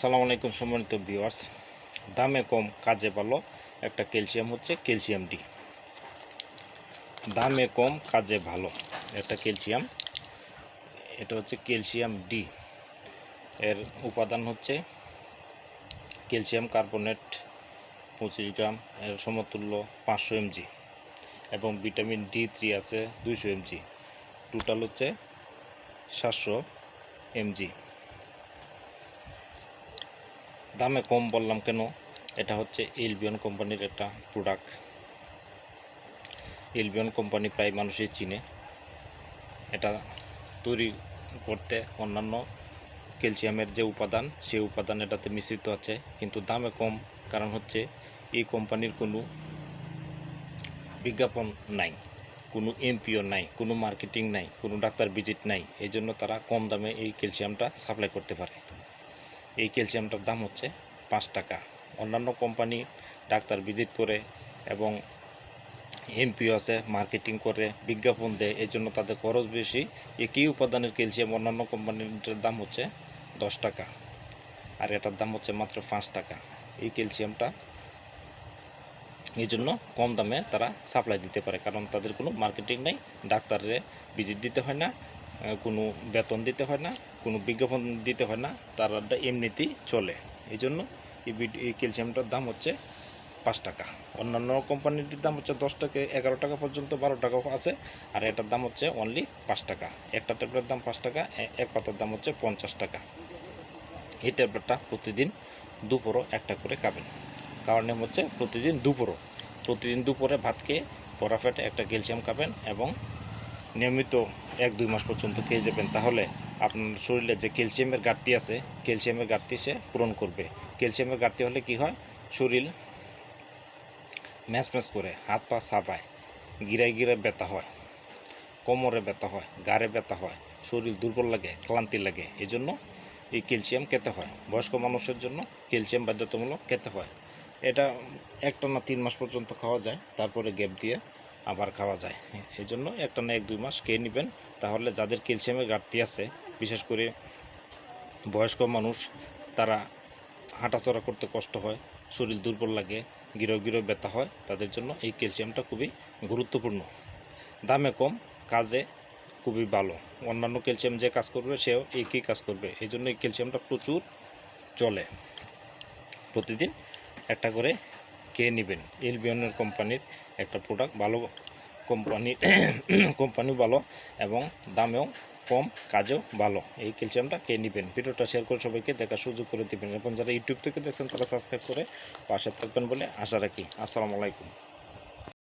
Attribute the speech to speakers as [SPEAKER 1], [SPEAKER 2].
[SPEAKER 1] সালাম আলাইকুম সম্মানিত ভিউয়ার্স। দামে কম, কাজে ভালো। একটা ক্যালসিয়াম হচ্ছে ক্যালসিয়াম ডি। দামে কম, কাজে ভালো। একটা ক্যালসিয়াম, এটা হচ্ছে ক্যালসিয়াম ডি। এর উপাদান হচ্ছে ক্যালসিয়াম কার্বনেট পঁচিশ গ্রাম, এর সমতুল্য পাঁচশো এমজি, এবং ভিটামিন ডি থ্রি আছে দুইশো এমজি। টোটাল হচ্ছে সাতশো এমজি। দামে কম বললাম কেন? এটা হচ্ছে এলবিয়ন কোম্পানির একটা প্রোডাক্ট এলবিয়ন কোম্পানি প্রায় মানুষই চিনে। এটা তৈরি করতে অন্যান্য ক্যালসিয়ামের যে উপাদান, সেই উপাদান এটাতে মিশ্রিত আছে, কিন্তু দামে কম। কারণ হচ্ছে এই কোম্পানির কোনো বিজ্ঞাপন নাই, কোনো এমপিও নাই, কোনো মার্কেটিং নাই, কোনো ডাক্তার ভিজিট নাই। এই জন্য তারা কম দামে এই ক্যালসিয়ামটা সাপ্লাই করতে পারে। এই ক্যালসিয়ামটার দাম হচ্ছে পাঁচ টাকা। অন্যান্য কোম্পানি ডাক্তার ভিজিট করে এবং এমপিও আছে, মার্কেটিং করে, বিজ্ঞাপন দেয় এই জন্য তাদের খরচ বেশি। একই উপাদানের ক্যালসিয়াম অন্যান্য কোম্পানির দাম হচ্ছে দশ টাকা আর এটার দাম হচ্ছে মাত্র পাঁচ টাকা। এই ক্যালসিয়ামটা এই জন্য কম দামে তারা সাপ্লাই দিতে পারে, কারণ তাদের কোনো মার্কেটিং নেই ডাক্তারে ভিজিট দিতে হয় না। কোনো বেতন দিতে হয় না, কোনো বিজ্ঞাপন দিতে হয় না, তারা এমনিতেই চলে। এই জন্য এই ক্যালসিয়ামটার দাম হচ্ছে পাঁচ টাকা। অন্যান্য কোম্পানিটির দাম হচ্ছে দশ টাকা, এগারো টাকা পর্যন্ত, বারো টাকাও আছে, আর এটার দাম হচ্ছে অনলি পাঁচ টাকা। একটা ট্যাবলেটের দাম পাঁচ টাকা এক পাতার দাম হচ্ছে পঞ্চাশ টাকা। এই ট্যাবলেটটা প্রতিদিন দুপুরও একটা করে খাবেন। কারণে হচ্ছে প্রতিদিন দুপুরও। প্রতিদিন দুপুরে ভাত খেয়ে ফেটে একটা ক্যালসিয়াম খাবেন এবং নিয়মিত এক, দুই মাস পর্যন্ত খেয়ে যাবেন, তাহলে আপনার শরীরে যে ক্যালসিয়ামের ঘাটতি আছে, ক্যালসিয়ামের ঘাটতি সে পূরণ করবে। ক্যালসিয়ামের ঘাটতি হলে কি হয়? শরীর ম্যাচ ম্যাচ করে, হাত পা সাপায় গিরায় গিরায় ব্যথা হয়, কোমরে ব্যথা হয় গাড়ে ব্যথা হয়, শরীর দুর্বল লাগে, ক্লান্তি লাগে এই জন্য এই ক্যালসিয়াম খেতে হয়। বয়স্ক মানুষের জন্য ক্যালসিয়াম বাধ্যতামূলক খেতে হয়। এটা একটা না তিন মাস পর্যন্ত খাওয়া যায়, তারপরে গ্যাপ দিয়ে আবার খাওয়া যায়। এই জন্য একটা না এক দুই মাস খেয়ে নেবেন। তাহলে যাদের ক্যালসিয়ামের ঘাটতি আছে, বিশেষ করে বয়স্ক মানুষ, তারা হাঁটাচলা করতে কষ্ট হয়, শরীর দুর্বল লাগে, গিরো গিরো ব্যথা হয়, তাদের জন্য এই ক্যালসিয়ামটা খুবই গুরুত্বপূর্ণ। দামে কম, কাজে খুবই ভালো। অন্যান্য ক্যালসিয়াম যে কাজ করবে, সেও একই কাজ করবে। এই জন্য এই ক্যালসিয়ামটা প্রচুর চলে। প্রতিদিন একটা করে খেয়ে নেবেন? এলবিয়নের কোম্পানির একটা প্রোডাক্ট ভালো কোম্পানি কোম্পানি ভালো এবং দামেও কম, কাজেও ভালো। এই ক্যালসিয়ামটা কে নেবেন? ভিডিওটা শেয়ার করে সবাইকে দেখার সুযোগ করে দেবেন। এবং যারা ইউটিউব থেকে দেখছেন, তারা সাবস্ক্রাইব করে পাশে থাকবেন বলে আশা রাখি। আসসালামু আলাইকুম।